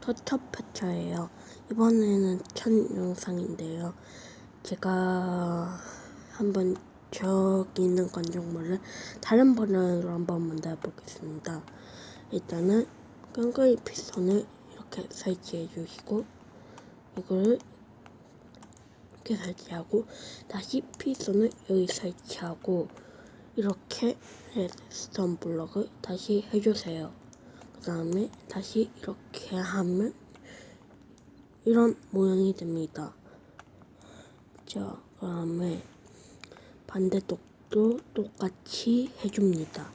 터터파차예요. 이번에는 첫 영상인데요. 제가 한번 저기 있는 건축물을 다른 버전으로 한번 만들어 보겠습니다. 일단은 끈끈이 피선을 이렇게 설치해 주시고 이거를 이렇게 설치하고 다시 피선을 여기 설치하고 이렇게 레드스톤 블럭을 다시 해주세요. 그 다음에 다시 이렇게 하면 이런 모양이 됩니다. 자, 그 다음에 반대쪽도 똑같이 해줍니다.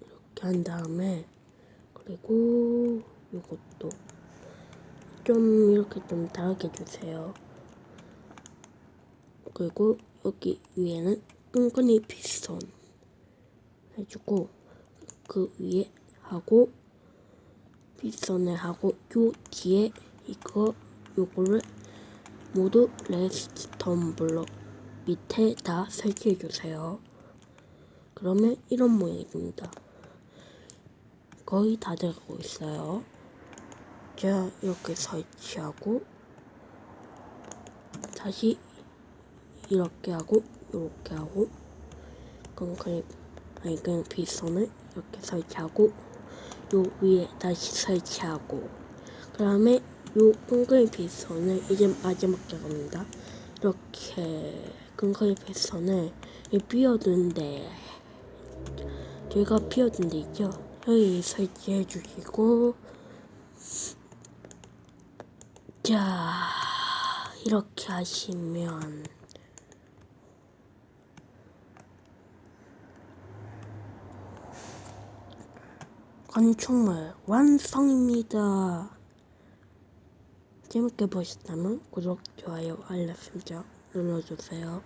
이렇게 한 다음에 그리고 이것도 좀 이렇게 좀 다르게 주세요. 그리고 여기 위에는 끈끈이 피스톤 해주고 그 위에 하고 피스톤을 하고 요 뒤에 이거 요거를 모두 레스톤 블록 밑에 다 설치해 주세요. 그러면 이런 모양이 됩니다. 거의 다 돼가고 있어요. 자, 이렇게 설치하고 다시 이렇게 하고 이렇게 하고 concrete 아니 그냥 빗선을 이렇게 설치하고 요 위에 다시 설치하고 그 다음에 요 concrete 빗선을 이제 마지막 작업입니다. 이렇게 concrete 빗선을 비워둔데 제가 비워둔 데 있죠? 여기 설치해 주시고 자, 이렇게 하시면 건축물 완성입니다. 재밌게 보셨다면 구독, 좋아요, 알람 설정 눌러주세요.